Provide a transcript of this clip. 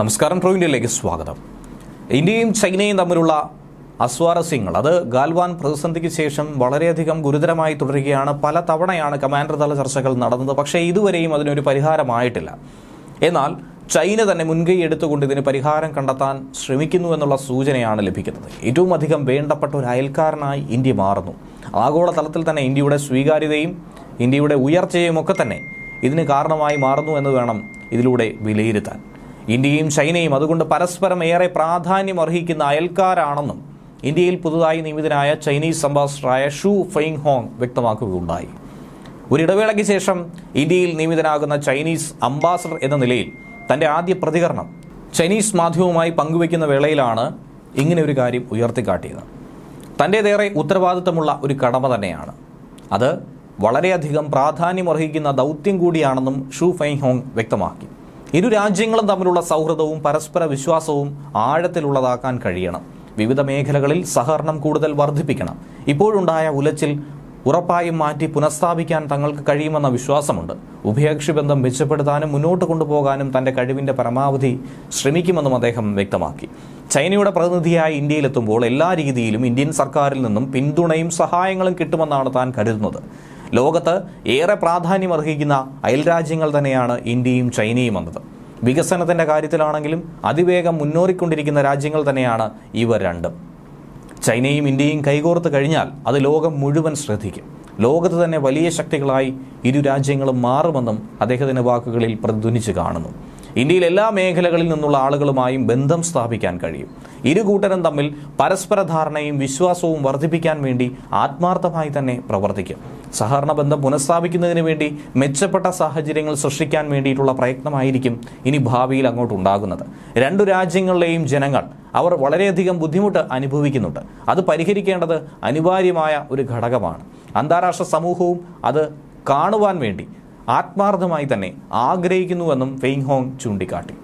നമസ്കാരം പ്രോ ഇന്ത്യയിലേക്ക് സ്വാഗതം. ഇന്ത്യയും ചൈനയും തമ്മിലുള്ള അസ്വാരസ്യങ്ങൾ അത് ഗാൽവാൻ പ്രതിസന്ധിക്ക് ശേഷം വളരെയധികം ഗുരുതരമായി തുടരുകയാണ്. പല തവണയാണ് കമാൻഡർ തല ചർച്ചകൾ നടന്നത് പക്ഷേ ഇതുവരെയും അതിനൊരു പരിഹാരമായിട്ടില്ല. എന്നാൽ ചൈന തന്നെ മുൻകൈ എടുത്തുകൊണ്ട് ഇതിന് പരിഹാരം കണ്ടെത്താൻ ശ്രമിക്കുന്നു എന്നുള്ള സൂചനയാണ് ലഭിക്കുന്നത്. ഏറ്റവും അധികം വേണ്ടപ്പെട്ട ഒരു അയൽക്കാരനായി ഇന്ത്യ മാറുന്നു. ആഗോളതലത്തിൽ തന്നെ ഇന്ത്യയുടെ സ്വീകാര്യതയും ഇന്ത്യയുടെ ഉയർച്ചയും ഒക്കെ തന്നെ ഇതിന് കാരണമായി മാറുന്നു എന്ന് വേണം ഇതിലൂടെ വിലയിരുത്താൻ. ഇന്ത്യയും ചൈനയും അതുകൊണ്ട് പരസ്പരം ഏറെ പ്രാധാന്യം അർഹിക്കുന്ന അയൽക്കാരാണെന്നും ഇന്ത്യയിൽ പുതുതായി നിയമിതനായ ചൈനീസ് അംബാസിഡറായ ഷു ഫെയിങ് ഹോങ് വ്യക്തമാക്കുകയുണ്ടായി ഒരിടവേളയ്ക്ക് ശേഷം ഇന്ത്യയിൽ നിയമിതനാകുന്ന ചൈനീസ് അംബാസഡർ എന്ന നിലയിൽ തന്റെ ആദ്യ പ്രതികരണം ചൈനീസ് മാധ്യമവുമായി പങ്കുവയ്ക്കുന്ന വേളയിലാണ് ഇങ്ങനെ ഒരു കാര്യം ഉയർത്തിക്കാട്ടിയത്. തന്റേതേറെ ഉത്തരവാദിത്തമുള്ള ഒരു കടമ തന്നെയാണ്. അത് വളരെയധികം പ്രാധാന്യമർഹിക്കുന്ന ദൗത്യം കൂടിയാണെന്നും ഷു ഫെയ്ങ് ഹോങ് വ്യക്തമാക്കി. ഇരു രാജ്യങ്ങളും തമ്മിലുള്ള സൗഹൃദവും പരസ്പര വിശ്വാസവും ആഴത്തിലുള്ളതാക്കാൻ കഴിയണം. വിവിധ മേഖലകളിൽ സഹകരണം കൂടുതൽ വർദ്ധിപ്പിക്കണം. ഇപ്പോഴുണ്ടായ ഉലച്ചിൽ ഉറപ്പായും മാറ്റി പുനഃസ്ഥാപിക്കാൻ തങ്ങൾക്ക് കഴിയുമെന്ന വിശ്വാസമുണ്ട്. ഉഭയകക്ഷി ബന്ധം മെച്ചപ്പെടുത്താനും മുന്നോട്ട് കൊണ്ടുപോകാനും തന്റെ കഴിവിന്റെ പരമാവധി ശ്രമിക്കുമെന്നും അദ്ദേഹം വ്യക്തമാക്കി. ചൈനയുടെ പ്രതിനിധിയായി ഇന്ത്യയിലെത്തുമ്പോൾ എല്ലാ രീതിയിലും ഇന്ത്യൻ സർക്കാരിൽ നിന്നും പിന്തുണയും സഹായങ്ങളും കിട്ടുമെന്നാണ് താൻ കരുതുന്നത്. ലോകത്ത് ഏറെ പ്രാധാന്യം അർഹിക്കുന്ന അയൽരാജ്യങ്ങൾ തന്നെയാണ് ഇന്ത്യയും ചൈനയും വന്നത് വികസനത്തിന്റെ കാര്യത്തിലാണെങ്കിലും അതിവേഗം മുന്നേറിക്കൊണ്ടിരിക്കുന്ന രാജ്യങ്ങൾ തന്നെയാണ് ഇവ രണ്ടും. ചൈനയും ഇന്ത്യയും കൈകോർത്ത് കഴിഞ്ഞാൽ അത് ലോകം മുഴുവൻ ശ്രദ്ധിക്കും. ലോകത്ത് തന്നെ വലിയ ശക്തികളായി ഇരു രാജ്യങ്ങളും മാറുമെന്നും അദ്ദേഹത്തിന്റെ വാക്കുകളിൽ പ്രതിധ്വനിച്ച് കാണുന്നു. ഇന്ത്യയിൽ എല്ലാ മേഖലകളിൽ നിന്നുള്ള ആളുകളുമായും ബന്ധം സ്ഥാപിക്കാൻ കഴിയും. ഇരു കൂട്ടരും തമ്മിൽ പരസ്പര ധാരണയും വിശ്വാസവും വർദ്ധിപ്പിക്കാൻ വേണ്ടി ആത്മാർത്ഥമായി തന്നെ പ്രവർത്തിക്കും. സഹകരണ ബന്ധം പുനഃസ്ഥാപിക്കുന്നതിന് വേണ്ടി മെച്ചപ്പെട്ട സാഹചര്യങ്ങൾ സൃഷ്ടിക്കാൻ വേണ്ടിയിട്ടുള്ള പ്രയത്നമായിരിക്കും ഇനി ഭാവിയിൽ അങ്ങോട്ട് ഉണ്ടാകുന്നത്. രണ്ടു രാജ്യങ്ങളിലെയും ജനങ്ങൾ അവർ വളരെയധികം ബുദ്ധിമുട്ട് അനുഭവിക്കുന്നുണ്ട്. അത് പരിഹരിക്കേണ്ടത് അനിവാര്യമായ ഒരു ഘടകമാണ്. അന്താരാഷ്ട്ര സമൂഹവും അത് കാണുവാൻ വേണ്ടി ആത്മാർത്ഥമായി തന്നെ ആഗ്രഹിക്കുന്നുവെന്നും ഫെയ്ങ് ഹോങ് ചൂണ്ടിക്കാട്ടി.